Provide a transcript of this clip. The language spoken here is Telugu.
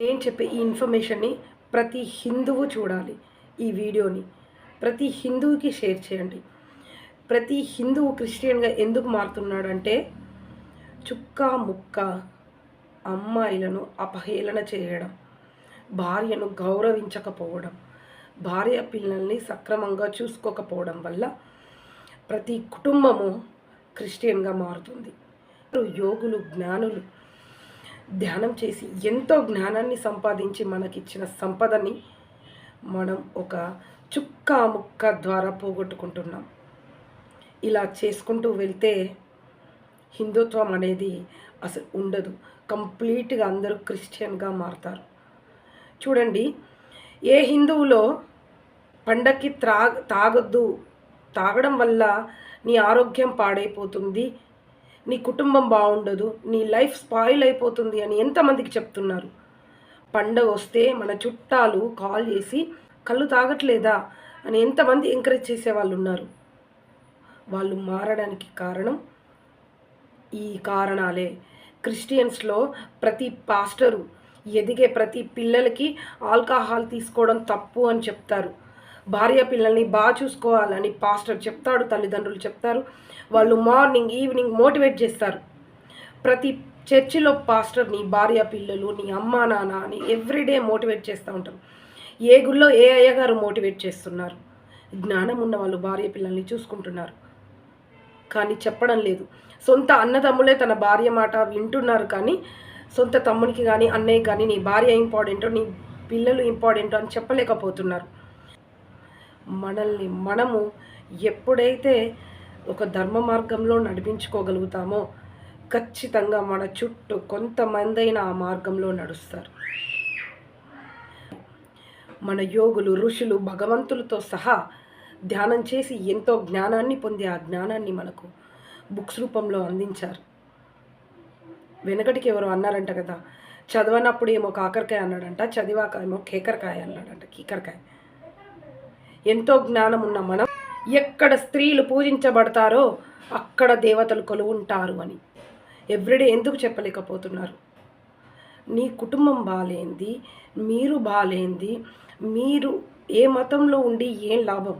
నేను చెప్పే ఈ ఇన్ఫర్మేషన్ని ప్రతి హిందువు చూడాలి ఈ వీడియోని. ప్రతి హిందువుకి షేర్ చేయండి. ప్రతి హిందువు క్రిస్టియన్గా ఎందుకు మారుతున్నాడంటే చుక్క ముక్క అమ్మాయిలను అపహేళన చేయడం భార్యను గౌరవించకపోవడం భార్య పిల్లల్ని సక్రమంగా చూసుకోకపోవడం వల్ల ప్రతి కుటుంబము క్రిస్టియన్గా మారుతుంది. యోగులు జ్ఞానులు ధ్యానం చేసి ఎంతో జ్ఞానాన్ని సంపాదించి మనకిచ్చిన సంపదని మనం ఒక చుక్క ముక్క ద్వారా పోగొట్టుకుంటున్నాం. ఇలా చేసుకుంటూ వెళ్తే హిందుత్వం అనేది అసలు ఉండదు. కంప్లీట్గా అందరూ క్రిస్టియన్గా మారుతారు. చూడండి ఏ హిందువులో పండక్కి త్రా తాగొద్దు తాగడం వల్ల నీ ఆరోగ్యం పాడైపోతుంది నీ కుటుంబం బాగుండదు నీ లైఫ్ స్పాయిల్ అయిపోతుంది అని ఎంతమందికి చెప్తున్నారు? పండగ వస్తే మన చుట్టాలు కాల్ చేసి కళ్ళు తాగట్లేదా? అని ఎంతమంది ఎంకరేజ్ చేసే వాళ్ళు ఉన్నారు? వాళ్ళు మారడానికి కారణం? ఈ కారణాలే. క్రిస్టియన్స్లో ప్రతి పాస్టరు ఎదిగే ప్రతి పిల్లలకి ఆల్కహాల్ తీసుకోవడం తప్పు అని చెప్తారు. భార్య పిల్లల్ని బాగా చూసుకోవాలని పాస్టర్ చెప్తాడు తల్లిదండ్రులు చెప్తారు. వాళ్ళు మార్నింగ్ ఈవినింగ్ మోటివేట్ చేస్తారు. ప్రతి చర్చిలో పాస్టర్ నీ భార్య పిల్లలు నీ అమ్మ నాన్న అని ఎవ్రీడే మోటివేట్ చేస్తూ ఉంటారు. ఏ గుళ్ళో ఏ అయ్యగారు మోటివేట్ చేస్తున్నారు? జ్ఞానం ఉన్న వాళ్ళు భార్య పిల్లల్ని చూసుకుంటున్నారు. కానీ చెప్పడం లేదు. సొంత అన్నదమ్ములే తన భార్య మాట వింటున్నారు కానీ సొంత తమ్మునికి కానీ అన్నయ్య కానీ నీ భార్య ఇంపార్టెంటో నీ పిల్లలు ఇంపార్టెంటో అని చెప్పలేకపోతున్నారు. మనల్ని మనము ఎప్పుడైతే ఒక ధర్మ మార్గంలో నడిపించుకోగలుగుతామో ఖచ్చితంగా మన చుట్టూ కొంతమందైన ఆ మార్గంలో నడుస్తారు. మన యోగులు ఋషులు భగవంతులతో సహా ధ్యానం చేసి ఎంతో జ్ఞానాన్ని పొంది ఆ జ్ఞానాన్ని మనకు బుక్స్ రూపంలో అందించారు. వెనకటికి ఎవరో అన్నారంట కదా చదవనప్పుడు ఏమో కాకరకాయ అన్నాడంట చదివాక ఏమో కేకరకాయ అన్నాడంట కీకరకాయ. ఎంతో జ్ఞానం ఉన్న మనం ఎక్కడ స్త్రీలు పూజించబడతారో అక్కడ దేవతలు కొలువుంటారు అని. ఎవ్రీడే ఎందుకు చెప్పలేకపోతున్నారు? నీ కుటుంబం బాలేంది మీరు బాలేంది మీరు ఏ మతంలో ఉండి ఏం లాభం?